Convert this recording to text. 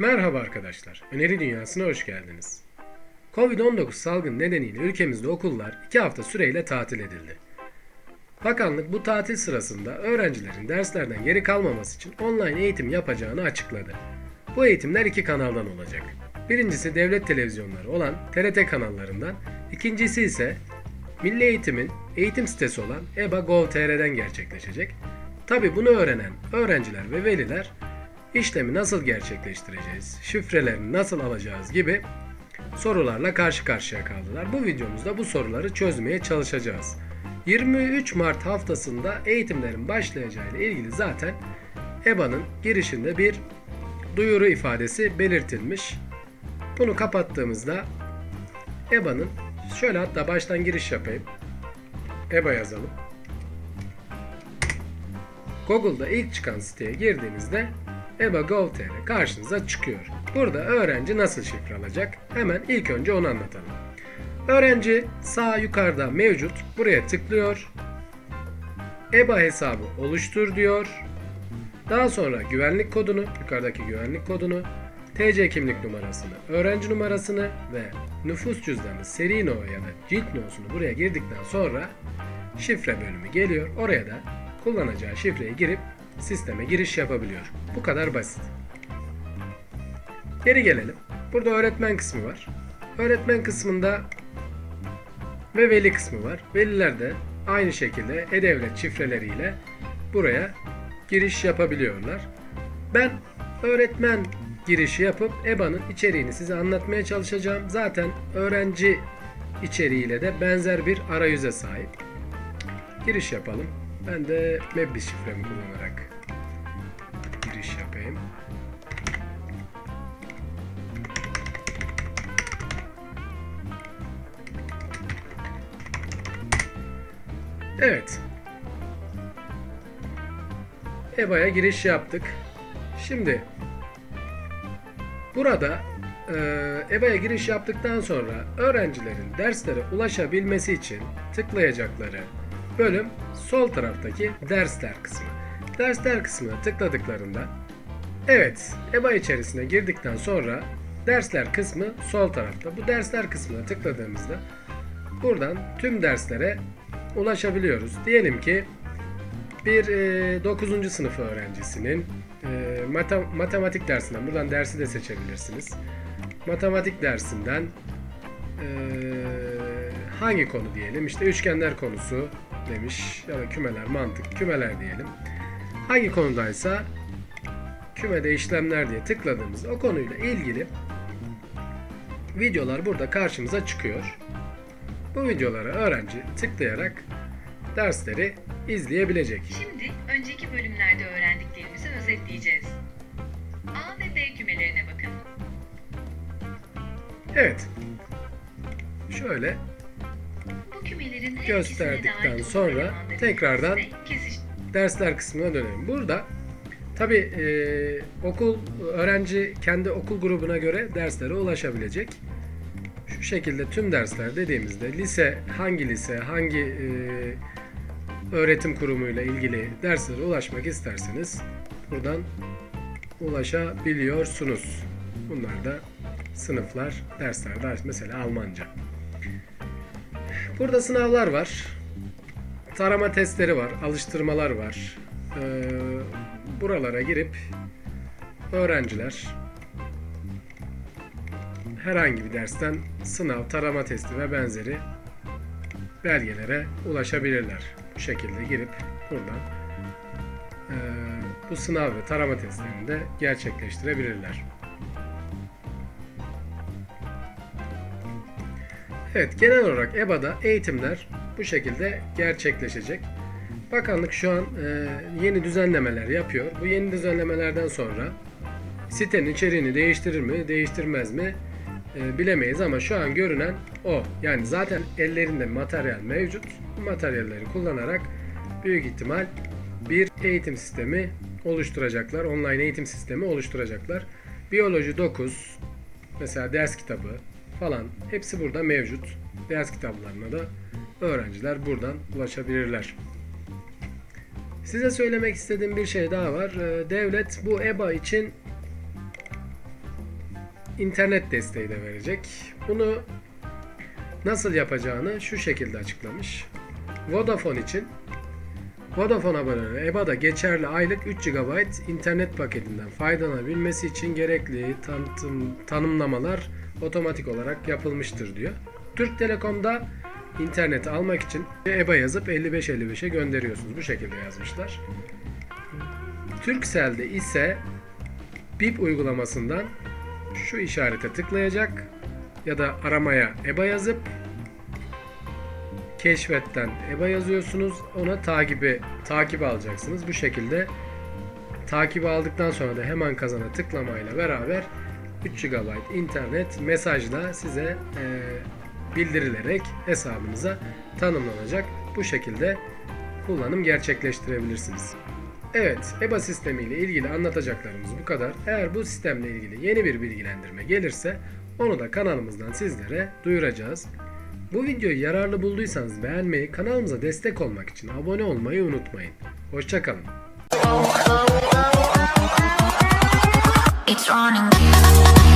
Merhaba arkadaşlar, Öneri Dünyası'na hoş geldiniz. Covid-19 salgın nedeniyle ülkemizde okullar 2 hafta süreyle tatil edildi. Bakanlık bu tatil sırasında öğrencilerin derslerden geri kalmaması için online eğitim yapacağını açıkladı. Bu eğitimler iki kanaldan olacak. Birincisi devlet televizyonları olan TRT kanallarından, ikincisi ise Milli Eğitim'in eğitim sitesi olan EBA.gov.tr'den gerçekleşecek. Tabi bunu öğrenen öğrenciler ve veliler işlemi nasıl gerçekleştireceğiz, şifrelerini nasıl alacağız gibi sorularla karşı karşıya kaldılar. Bu videomuzda bu soruları çözmeye çalışacağız. 23 Mart haftasında eğitimlerin başlayacağı ile ilgili zaten EBA'nın girişinde bir duyuru ifadesi belirtilmiş. Bunu kapattığımızda EBA'nın şöyle hatta baştan giriş yapayım. EBA yazalım. Google'da ilk çıkan siteye girdiğinizde EBA.gov.tr karşınıza çıkıyor. Burada öğrenci nasıl şifre alacak? Hemen ilk önce onu anlatalım. Öğrenci sağ yukarıda mevcut. Buraya tıklıyor. EBA hesabı oluştur diyor. Daha sonra güvenlik kodunu, yukarıdaki güvenlik kodunu, TC kimlik numarasını, öğrenci numarasını ve nüfus cüzdanı, seri no ya da cilt no'sunu buraya girdikten sonra şifre bölümü geliyor. Oraya da kullanacağı şifreyi girip sisteme giriş yapabiliyor. Bu kadar basit. Geri gelelim. Burada öğretmen kısmı var. Öğretmen kısmında ve veli kısmı var. Veliler de aynı şekilde e-devlet şifreleriyle buraya giriş yapabiliyorlar. Ben öğretmen girişi yapıp EBA'nın içeriğini size anlatmaya çalışacağım. Zaten öğrenci içeriğiyle de benzer bir arayüze sahip. Giriş yapalım. Ben de Mebbis şifremi kullanarak yapayım. Evet. EBA'ya giriş yaptık. Şimdi burada e, EBA'ya giriş yaptıktan sonra öğrencilerin derslere ulaşabilmesi için tıklayacakları bölüm sol taraftaki dersler kısmı. Dersler kısmına tıkladıklarında evet EBA içerisine girdikten sonra dersler kısmı sol tarafta. Bu dersler kısmına tıkladığımızda buradan tüm derslere ulaşabiliyoruz. Diyelim ki bir 9. sınıf öğrencisinin e, mata- matematik dersinden buradan dersi de seçebilirsiniz. Matematik dersinden e, hangi konu diyelim? İşte üçgenler konusu demiş ya da kümeler, mantık, kümeler diyelim. Hangi konudaysa kümede işlemler diye tıkladığımızda o konuyla ilgili videolar burada karşımıza çıkıyor. Bu videolara öğrenci tıklayarak dersleri izleyebilecek. Şimdi önceki bölümlerde öğrendiklerimizi özetleyeceğiz. A ve B kümelerine bakın. Evet. Şöyle Bu kümelerin Gösterdikten sonra tekrardan dersler kısmına dönelim. Burada tabi okul öğrenci kendi okul grubuna göre derslere ulaşabilecek. Şu şekilde tüm dersler dediğimizde lise hangi lise hangi e, öğretim kurumuyla ilgili derslere ulaşmak isterseniz buradan ulaşabiliyorsunuz. Bunlar da sınıflar, dersler, ders mesela Almanca. Burada sınavlar var. Tarama testleri var, alıştırmalar var. Ee, buralara girip öğrenciler herhangi bir dersten sınav, tarama testi ve benzeri belgelere ulaşabilirler. Bu şekilde girip buradan e, bu sınav ve tarama testlerini de gerçekleştirebilirler. Evet, genel olarak EBA'da eğitimler bu şekilde gerçekleşecek. Bakanlık şu an e, yeni düzenlemeler yapıyor. Bu yeni düzenlemelerden sonra sitenin içeriğini değiştirir mi, değiştirmez mi e, bilemeyiz ama şu an görünen o. Yani zaten ellerinde materyal mevcut. Bu materyalleri kullanarak büyük ihtimal bir eğitim sistemi oluşturacaklar. Online eğitim sistemi oluşturacaklar. Biyoloji 9, mesela ders kitabı falan hepsi burada mevcut. Ders kitaplarına da öğrenciler buradan ulaşabilirler. Size söylemek istediğim bir şey daha var. Ee, Devlet bu EBA için internet desteği de verecek. Bunu nasıl yapacağını şu şekilde açıklamış. Vodafone için Vodafone aboneleri EBA'da geçerli aylık 3 GB internet paketinden faydalanabilmesi için gerekli tanıtım, tanımlamalar otomatik olarak yapılmıştır diyor. Türk Telekom'da internet almak için EBA yazıp 5555'e gönderiyorsunuz. Bu şekilde yazmışlar. Turkcell'de ise BIP uygulamasından şu işarete tıklayacak ya da aramaya EBA yazıp keşfetten EBA yazıyorsunuz. Ona takibi takip alacaksınız. Bu şekilde takibi aldıktan sonra da hemen kazana tıklamayla beraber 3 GB internet mesajla size e, bildirilerek hesabınıza tanımlanacak. Bu şekilde kullanım gerçekleştirebilirsiniz. Evet, EBA sistemi ile ilgili anlatacaklarımız bu kadar. Eğer bu sistemle ilgili yeni bir bilgilendirme gelirse onu da kanalımızdan sizlere duyuracağız. Bu videoyu yararlı bulduysanız beğenmeyi, kanalımıza destek olmak için abone olmayı unutmayın. Hoşçakalın. It's running.